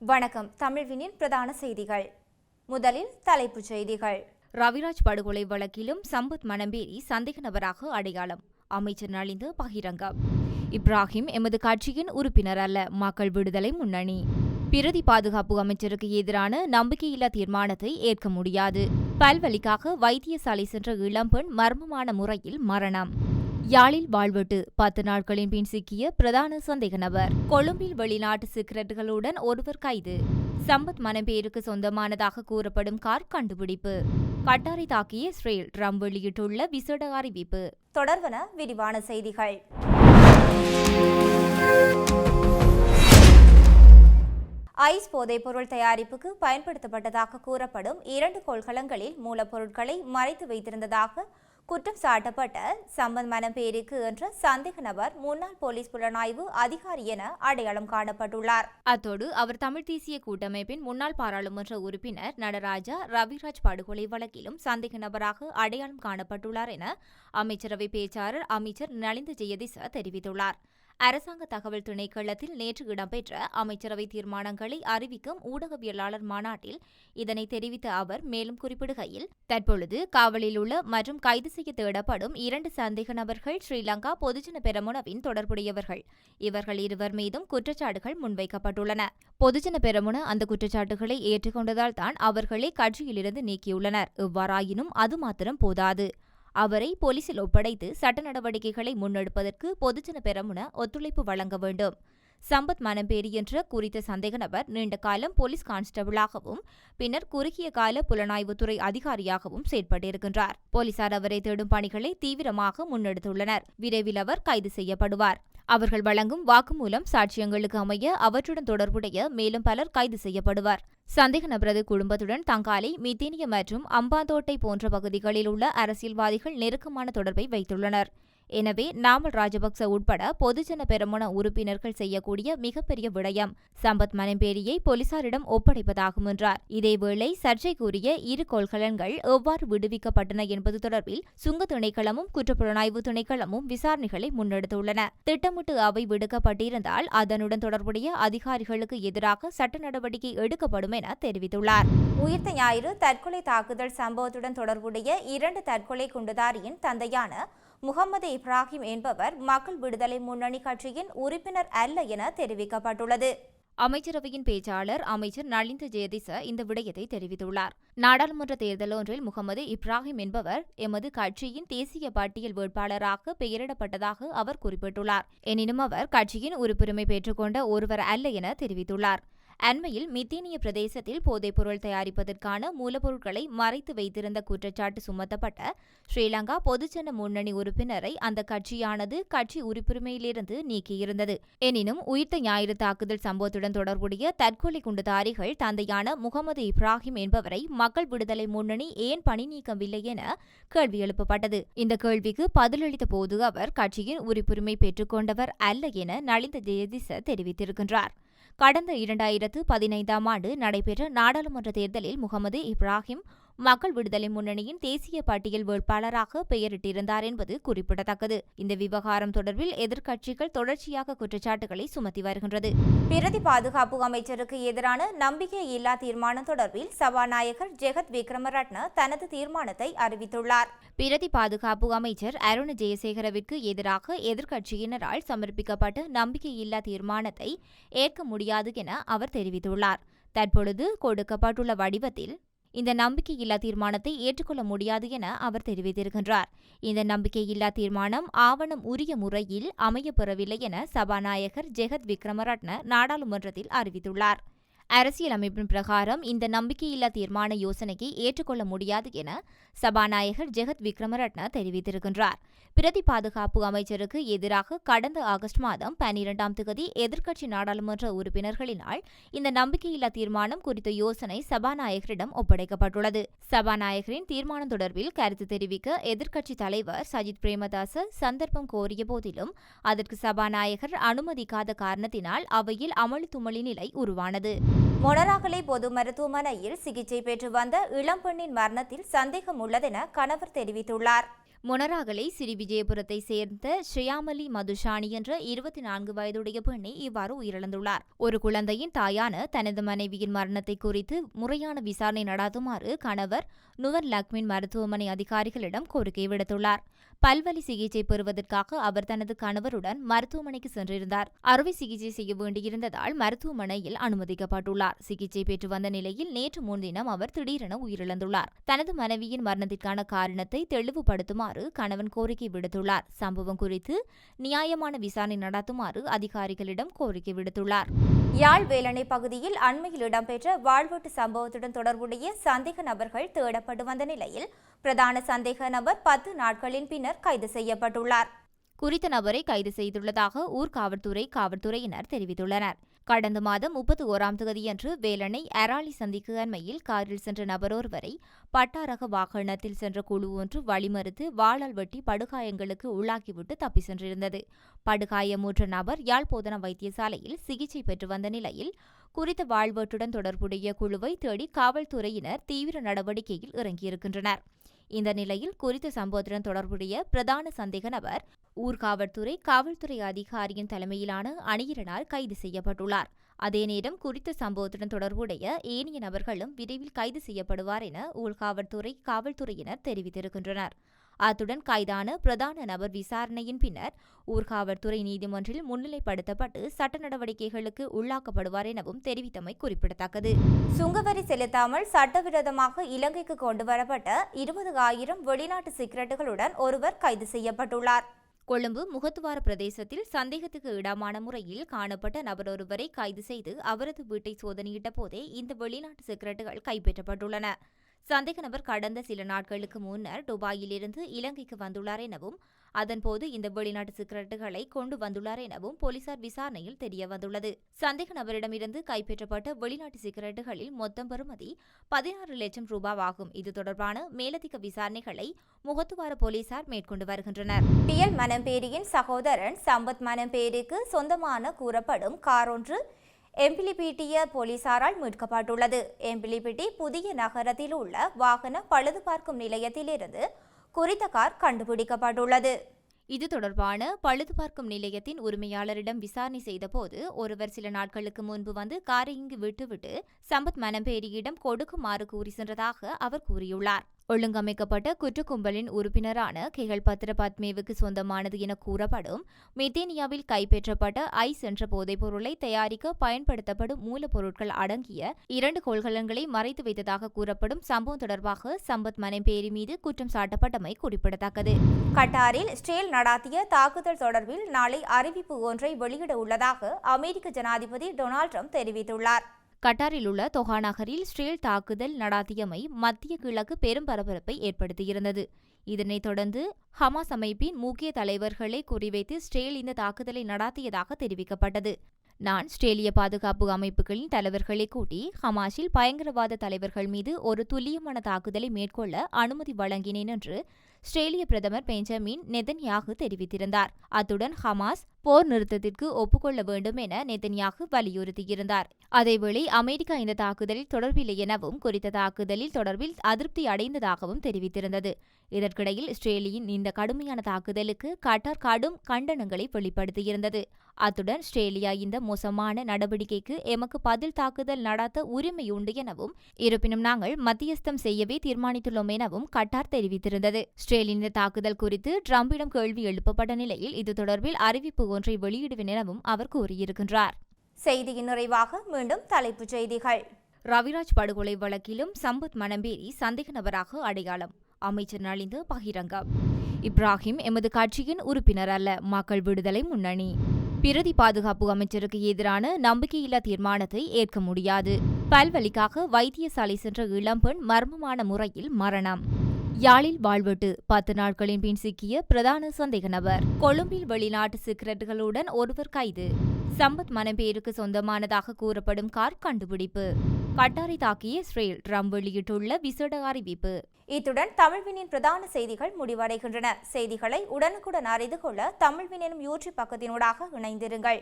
வணக்கம். தமிழ்வினின் பிரதான செய்திகள். முதலில் தலைப்புச் செய்திகள். ரவிராஜ் படுகொலை வழக்கிலும் சம்பத் மணம்பேரி சந்தேக நபராக அடையாளம். அமைச்சர் நலிந்து பகிரங்கம். இப்ராஹிம் எமது கட்சியின் உறுப்பினர் அல்ல. மக்கள் விடுதலை முன்னணி. பிரதி பாதுகாப்பு அமைச்சருக்கு எதிரான நம்பிக்கையில்லா தீர்மானத்தை ஏற்க முடியாது. பல்வழிக்காக வைத்தியசாலை சென்ற இளம்பெண் மர்மமான முறையில் மரணம். யாழில் வாழ்வெட்டு பத்து நாட்களின் பின் சிக்கிய பிரதான சந்தேக நபர். கொழும்பில் வெளிநாட்டு சிகரெட்டுகளுடன் ஒருவர் கைது. சம்பத் மனம்பேருக்கு சொந்தமானதாக கூறப்படும் கார் கண்டுபிடிப்பு. கட்டாரை தாக்கிய இஸ்ரேல் ட்ரம்ப் வெளியிட்டுள்ள விசேட அறிவிப்பு. தொடர்வன விரிவான செய்திகள். ஐஸ் போதைப்பொருள் தயாரிப்புக்கு பயன்படுத்தப்பட்டதாக கூறப்படும் இரண்டு கொள்கலங்களில் மூலப்பொருட்களை மறைத்து வைத்திருந்ததாக குற்றம் சாட்டப்பட்ட சம்பத் மனப்பேருக்கு என்ற சந்தேக நபர் முன்னாள் போலீஸ் புலனாய்வு அதிகாரி என அடையாளம் காணப்பட்டுள்ளார். அத்தோடு அவர் தமிழ் தேசிய கூட்டமைப்பின் முன்னாள் பாராளுமன்ற உறுப்பினர் நடராஜா ரவிராஜ் படுகொலை வழக்கிலும் சந்தேக நபராக அடையாளம் காணப்பட்டுள்ளார் என அமைச்சரவை பேச்சாளர் அமைச்சர் நலிந்த ஜெயதிச தெரிவித்துள்ளார். அரசாங்க தகவல் திணைக்களத்தில் நேற்று இடம்பெற்ற அமைச்சரவை தீர்மானங்களை அறிவிக்கும் ஊடகவியலாளர் மாநாட்டில் இதனை தெரிவித்த அவர் மேலும் குறிப்பிடுகையில் தற்பொழுது காவலில் உள்ள மற்றும் கைது செய்ய தேடப்படும் இரண்டு சந்தேக நபர்கள் ஸ்ரீலங்கா பொதுஜன பெரமுனவின் தொடர்புடையவர்கள். இவர்கள் இருவர் மீதும் குற்றச்சாட்டுகள் முன்வைக்கப்பட்டுள்ளன. பொதுஜன பெரமுன அந்த குற்றச்சாட்டுகளை ஏற்றுக்கொண்டதால் தான் அவர்களை கட்சியிலிருந்து நீக்கியுள்ளனர். இவ்வாறாயினும் அது மாத்திரம் போதாது. அவரை போலீசில் ஒப்படைத்து சட்ட நடவடிக்கைகளை முன்னெடுப்பதற்கு பொதுஜன பெரமுன ஒத்துழைப்பு வழங்க வேண்டும். சம்பத் மனம்பேரி என்ற குறித்த சந்தேக நபர் நீண்ட காலம் போலீஸ் கான்ஸ்டபிளாகவும் பின்னர் குறுகிய கால புலனாய்வுத்துறை அதிகாரியாகவும் செயற்பட்டிருக்கின்றார். போலீசார் அவரை தேடும் பணிகளை தீவிரமாக முன்னெடுத்துள்ளனர். விரைவில் அவர் கைது செய்யப்படுவார். அவர்கள் வழங்கும் வாக்குமூலம் சாட்சியங்களுக்கு அமைய அவற்றுடன் தொடர்புடைய மேலும் பலர் கைது செய்யப்படுவார். சந்தேக நபரது குடும்பத்துடன் தங்காலை மித்தேனிய மற்றும் அம்பாந்தோட்டை போன்ற பகுதிகளில் உள்ள அரசியல்வாதிகள் நெருக்கமான தொடர்பை வைத்துள்ளனர். எனவே நாமல் ராஜபக்ச உட்பட பொதுஜன பெருமன உறுப்பினர்கள் செய்யக்கூடிய மிகப்பெரிய விடயம் சம்பத் மனம்பேரியை போலீசாரிடம் ஒப்படைப்பதாகும் என்றார். இதேவேளை சர்ச்சைக்குரிய இரு கொள்கலன்கள் எவ்வாறு விடுவிக்கப்பட்டன என்பது தொடர்பில் சுங்க திணைக்களமும் குற்றப்புலனாய்வு திணைக்களமும் விசாரணைகளை முன்னெடுத்துள்ளன. திட்டமிட்டு அவை விடுக்கப்பட்டிருந்தால் அதனுடன் தொடர்புடைய அதிகாரிகளுக்கு எதிராக சட்ட நடவடிக்கை எடுக்கப்படும் என தெரிவித்துள்ளார். உயிர்த்த ஞாயிறு தற்கொலை தாக்குதல் சம்பவத்துடன் தொடர்புடைய இரண்டு தற்கொலை குண்டுதாரியின் தந்தையான முகமது இப்ராஹிம் என்பவர் மக்கள் விடுதலை முன்னணி கட்சியின் உறுப்பினர் அல்ல என தெரிவிக்கப்பட்டுள்ளது. அமைச்சரவையின் பேச்சாளர் அமைச்சர் நளிந்த ஜெயதிச இந்த விடயத்தை தெரிவித்துள்ளார். நாடாளுமன்ற தேர்தல் ஒன்றில் முகமது இப்ராஹிம் என்பவர் எமது கட்சியின் தேசிய பட்டியல் வேட்பாளராக பெயரிடப்பட்டதாக அவர் குறிப்பிட்டுள்ளார். எனினும் அவர் கட்சியின் உறுப்புரிமை பெற்றுக்கொண்ட ஒருவர் அல்ல என தெரிவித்துள்ளார். அண்மையில் மித்தீனிய பிரதேசத்தில் போதைப்பொருள் தயாரிப்பதற்கான மூலப்பொருட்களை மறைத்து வைத்திருந்த குற்றச்சாட்டு சுமத்தப்பட்ட ஸ்ரீலங்கா பொதுஜன முன்னணி உறுப்பினரை அந்த கட்சியானது கட்சி உறுப்புரிமையிலிருந்து நீக்கியிருந்தது. எனினும் உயிர்த்த ஞாயிறு தாக்குதல் சம்பவத்துடன் தொடர்புடைய தற்கொலை குண்டுதாரிகள் தந்தையான முகமது இப்ராஹிம் என்பவரை மக்கள் விடுதலை முன்னணி ஏன் பணி நீக்கவில்லை என கேள்வி எழுப்பப்பட்டது. இந்த கேள்விக்கு பதிலளித்த போது அவர் கட்சியின் உறுப்புரிமை பெற்றுக்கொண்டவர் அல்ல என நலிந்த ஜெயதிச தெரிவித்திருக்கின்றார். கடந்த இரண்டாயிரத்து பதினைந்தாம் ஆண்டு நடைபெற்ற நாடாளுமன்ற தேர்தலில் முகமது இப்ராஹிம் மக்கள் விடுதலை முன்னணியின் தேசிய பட்டியல் வேட்பாளராக பெயரிட்டிருந்தார் என்பது குறிப்பிடத்தக்கது. இந்த விவகாரம் தொடர்பில் எதிர்க்கட்சிகள் தொடர்ச்சியாக குற்றச்சாட்டுகளை சுமத்தி வருகின்றது. பிரதி பாதுகாப்பு அமைச்சருக்கு எதிரான நம்பிக்கையில்லா தீர்மானம் தொடர்பில் சபாநாயகர் ஜெகத் விக்ரமரட்ன தனது தீர்மானத்தை அறிவித்துள்ளார். பிரதி பாதுகாப்பு அமைச்சர் அருண் ஜெயசேகரவிற்கு எதிராக எதிர்க்கட்சியினரால் சமர்ப்பிக்கப்பட்ட நம்பிக்கையில்லா தீர்மானத்தை ஏற்க முடியாது என அவர் தெரிவித்துள்ளார். தற்பொழுது கொடுக்கப்பட்டுள்ள வடிவத்தில் இந்த நம்பிக்கையில்லா தீர்மானத்தை ஏற்றுக்கொள்ள முடியாது என அவர் தெரிவித்திருக்கின்றார். இந்த நம்பிக்கையில்லா தீர்மானம் ஆவணம் உரிய முறையில் அமையப்பெறவில்லை என சபாநாயகர் ஜெகத் விக்ரமரட்ன நாடாளுமன்றத்தில் அறிவித்துள்ளார். அரசியலமைப்பின் பிரகாரம் இந்த நம்பிக்கையில்லா தீர்மான யோசனையை ஏற்றுக்கொள்ள முடியாது என சபாநாயகர் ஜெகத் விக்ரமரட்ன தெரிவித்திருக்கின்றார். பிரதி பாதுகாப்பு அமைச்சருக்கு எதிராக கடந்த ஆகஸ்ட் மாதம் பனிரெண்டாம் தேதி எதிர்க்கட்சி நாடாளுமன்ற உறுப்பினர்களினால் இந்த நம்பிக்கையில்லா தீர்மானம் குறித்த யோசனை சபாநாயகரிடம் ஒப்படைக்கப்பட்டுள்ளது. சபாநாயகரின் தீர்மானம் தொடர்பில் கருத்து தெரிவிக்க எதிர்க்கட்சி தலைவர் சஜித் பிரேமதாச சந்தர்ப்பம் கோரிய போதிலும் அதற்கு சபாநாயகர் அனுமதிக்காத காரணத்தினால் அவையில் அமளி துமளி நிலை உருவானது. மொனராகலை பொது மருத்துவமனையில் சிகிச்சை பெற்று வந்த இளம்பெண்ணின் மரணத்தில் சந்தேகம் உள்ளதென கணவர் தெரிவித்துள்ளார். மொனராகலை சிறி விஜயபுரத்தை சேர்ந்த ஸ்ரீயாமலி மதுஷானி என்ற இருபத்தி நான்கு வயதுடைய பெண்ணை இவ்வாறு உயிரிழந்துள்ளார். ஒரு குழந்தையின் தாயான தனது மனைவியின் மரணத்தை குறித்து முறையான விசாரணை நடாதுமாறு கணவர் நுவர் லக்மின் மருத்துவமனை அதிகாரிகளிடம் கோரிக்கை விடுத்துள்ளார். பல்வலி சிகிச்சை பெறுவதற்காக அவர் தனது கணவருடன் மருத்துவமனைக்கு சென்றிருந்தார். அறுவை சிகிச்சை செய்ய வேண்டியிருந்ததால் மருத்துவமனையில் அனுமதிக்கப்பட்டுள்ளார். சிகிச்சை பெற்று வந்த நிலையில் நேற்று முன்தினம் அவர் திடீரென உயிரிழந்துள்ளார். தனது மனைவியின் மரணத்திற்கான காரணத்தை தெளிவுபடுத்துமாறு கணவன் கோரிக்கை விடுத்துள்ளார். சம்பவம் குறித்து நியாயமான விசாரணை நடத்துமாறு அதிகாரிகளிடம் கோரிக்கை விடுத்துள்ளார். யாழ் வேலனை பகுதியில் அண்மையில் இடம்பெற்ற வாழ்வெட்டு சம்பவத்துடன் தொடர்புடைய சந்தேக நபர்கள் தேடப்பட்டு வந்த நிலையில் பிரதான சந்தேக நபர் பத்து நாட்களின் பின்னர் கைது செய்யப்பட்டுள்ளார். குறித்த நபரை கைது செய்துள்ளதாக ஊர் காவல்துறை காவல்துறையினர் தெரிவித்துள்ளனர். கடந்த மாதம் முப்பத்தி ஓராம் தேதியன்று வேலணை அராலி சந்திக்கு அண்மையில் காரில் சென்ற நபரொருவரை பட்டாரக வாகனத்தில் சென்ற குழு ஒன்று வழிமறித்து வாளால் வெட்டி படுகாயங்களுக்கு உள்ளாக்கிவிட்டு தப்பி சென்றிருந்தது. படுகாயமுற்ற நபர் யாழ் வைத்தியசாலையில் சிகிச்சை பெற்று வந்த நிலையில் குறித்த வாழ்வெட்டுடன் தொடர்புடைய குழுவை தேடி காவல்துறையினர் தீவிர நடவடிக்கையில் இறங்கியிருக்கின்றனர். இந்த நிலையில் குறித்த சம்பவத்துடன் தொடர்புடைய பிரதான சந்தேக நபர் ஊர்காவல்துறை காவல்துறை அதிகாரியின் தலைமையிலான அணியினரால் கைது செய்யப்பட்டுள்ளார். அதே நேரம் குறித்த சம்பவத்துடன் தொடர்புடைய ஏனைய நபர்களும் விரைவில் கைது செய்யப்படுவார் என ஊர்காவல்துறை காவல்துறையினர் தெரிவித்திருக்கின்றனர். அத்துடன் கைதான பிரதான நபர் விசாரணையின் பின்னர் ஊர்காவல்துறை நீதிமன்றில் முன்னிலைப்படுத்தப்பட்டு சட்ட நடவடிக்கைகளுக்கு உள்ளாக்கப்படுவார் எனவும் தெரிவித்தமை குறிப்பிடத்தக்கது. சுங்கவரி செலுத்தாமல் சட்டவிரோதமாக இலங்கைக்கு கொண்டுவரப்பட்ட இருபது ஆயிரம் வெளிநாட்டு சிகரெட்டுகளுடன் ஒருவர் கைது செய்யப்பட்டுள்ளார். கொழும்பு முகத்துவார பிரதேசத்தில் சந்தேகத்துக்கு இடமான முறையில் காணப்பட்ட நபரொருவரை கைது செய்து அவரது வீட்டை சோதனையிட்ட போதே இந்த வெளிநாட்டு சிகரெட்டுகள் கைப்பற்றப்பட்டுள்ளன. சந்தேக நபர் கடந்த சில நாட்களுக்கு முன்னர் துபாயிலிருந்து இலங்கைக்கு வந்துள்ளார் எனவும் அதன்போது இந்த வெளிநாட்டு சிகரெட்டுகளை கொண்டு வந்துள்ளார் எனவும் போலீசார் விசாரணையில் தெரியவந்துள்ளது சந்தேக நபரிடமிருந்து கைப்பற்றப்பட்ட வெளிநாட்டு சிகரெட்டுகளில் மொத்தம் பெறுமதி பதினாறு லட்சம் ரூபாய் ஆகும் இது தொடர்பான மேலதிக விசாரணைகளை முகத்துவார போலீசார் மேற்கொண்டு வருகின்றனர். பி எல் மனம்பேரியின் சகோதரன் சம்பத் மனம்பேரிக்கு சொந்தமான கூறப்படும் கார் ஒன்று எம்பிலிபீட்டிய போலீசாரால் மீட்கப்பட்டுள்ளது. எம்பிலிபிட்டி புதிய நகரத்தில் உள்ள வாகன பழுது பார்க்கும் நிலையத்திலிருந்து குறித்த கார் கண்டுபிடிக்கப்பட்டுள்ளது. இது தொடர்பான பழுது பார்க்கும் நிலையத்தின் உரிமையாளரிடம் விசாரணை செய்தபோது ஒருவர் சில நாட்களுக்கு முன்பு வந்து காரை இங்கு விட்டுவிட்டு சம்பத் மனம்பேரியிடம் கொடுக்குமாறு கூறி சென்றதாக அவர் கூறியுள்ளார். ஒழுங்கமைக்கப்பட்ட குற்றக்கும்பலின் உறுப்பினரான கெகல் பத்ரபத்மேவுக்கு சொந்தமானது என கூறப்படும் மெத்தேனியாவில் கைப்பற்றப்பட்ட ஐஸ் என்ற போதைப் பொருளை தயாரிக்க பயன்படுத்தப்படும் மூலப்பொருட்கள் அடங்கிய இரண்டு கொள்கலன்களை மறைத்து வைத்ததாக கூறப்படும் சம்பவம் தொடர்பாக சம்பத் மனம்பேரி மீது குற்றம் சாட்டப்பட்டமை குறிப்பிடத்தக்கது. கட்டாரில் ஸ்ட்ரேல் நடாத்திய தாக்குதல் தொடர்பில் நாளை அறிவிப்பு ஒன்றை வெளியிட உள்ளதாக அமெரிக்க ஜனாதிபதி டொனால்ட் ட்ரம்ப் தெரிவித்துள்ளார். கட்டாரில் உள்ள தொகா நகரில் ஸ்ரேல் தாக்குதல் நடாத்தியமை மத்திய கிழக்கு பெரும் பரபரப்பை ஏற்படுத்தியிருந்தது. இதனைத் தொடர்ந்து ஹமாஸ் அமைப்பின் முக்கிய தலைவர்களை குறிவைத்து ஸ்ரேல் இந்த தாக்குதலை நடாத்தியதாக தெரிவிக்கப்பட்டது. நான் ஸ்ட்ரேலிய பாதுகாப்பு அமைப்புகளின் தலைவர்களை கூட்டி ஹமாஸில் பயங்கரவாத தலைவர்கள் மீது ஒரு துல்லியமான தாக்குதலை மேற்கொள்ள அனுமதி வழங்கினேன் என்று ஸ்ட்ரேலிய பிரதமர் பெஞ்சமின் நெதன்யாகு தெரிவித்திருந்தார். அத்துடன் ஹமாஸ் போர் நிறுத்தத்திற்கு ஒப்புக்கொள்ள வேண்டும் என நெதன்யாகு வலியுறுத்தியிருந்தார். அதேவேளை அமெரிக்கா இந்த தாக்குதலில் தொடர்பில்லை எனவும் குறித்த தாக்குதலில் தொடர்பில் அதிருப்தி அடைந்ததாகவும் தெரிவித்திருந்தது. இதற்கிடையில் இஸ்ரேலியின் இந்த கடுமையான தாக்குதலுக்கு கட்டார் கடும் கண்டனங்களை வெளிப்படுத்தியிருந்தது. அத்துடன் ஸ்ட்ரேலியா இந்த மோசமான நடவடிக்கைக்கு எமக்கு பதில் தாக்குதல் நடத்த உரிமை உண்டு எனவும் இருப்பினும் நாங்கள் மத்தியஸ்தம் செய்யவே தீர்மானித்துள்ளோம் எனவும் கட்டார் தெரிவித்திருந்தது. ஸ்ரேலியின் இந்த தாக்குதல் குறித்து டிரம்பிடம் கேள்வி எழுப்பப்பட்ட நிலையில் இது தொடர்பில் அறிவிப்பு ஒன்றை வெளியிடுவேன் எனவும் அவர் கூறியிருக்கின்றார். செய்தியின் நிறைவாக மீண்டும் தலைப்புச் செய்திகள். ரவிராஜ் படுகொலை வழக்கிலும் சம்பத் மணம்பேரி சந்தேக நபராக அடையாளம். அமைச்சர் நலிந்து பகிரங்கம். இப்ராஹிம் எமது கட்சியின் உறுப்பினர் அல்ல. மக்கள் விடுதலை முன்னணி. பிரதி பாதுகாப்பு அமைச்சருக்கு எதிரான நம்பிக்கையில்லா தீர்மானத்தை ஏற்க முடியாது. பல்வலிக்காக வைத்தியசாலை சென்ற இளம்பெண் மர்மமான முறையில் மரணம். யாழில் வாழ்வெட்டு பத்து நாட்களின் பின் சிக்கிய பிரதான சந்தேக நபர். கொழும்பில் வெளிநாட்டு சிகரெட்டுகளுடன் ஒருவர் கைது. சம்பத் மனம்பேருக்கு சொந்தமானதாக கூறப்படும் கார் கண்டுபிடிப்பு. கட்டாரை தாக்கிய ஸ்ரேல் ட்ரம் வெளியிட்டுள்ள விசேட அறிவிப்பு. இத்துடன் தமிழ்வினின் பிரதான செய்திகள் முடிவடைகின்றன. செய்திகளை உடனுக்குடன் அறிந்து கொள்ள தமிழ்வின் எனும் யூடியூப் பக்கத்தினூடாக இணைந்திருங்கள்.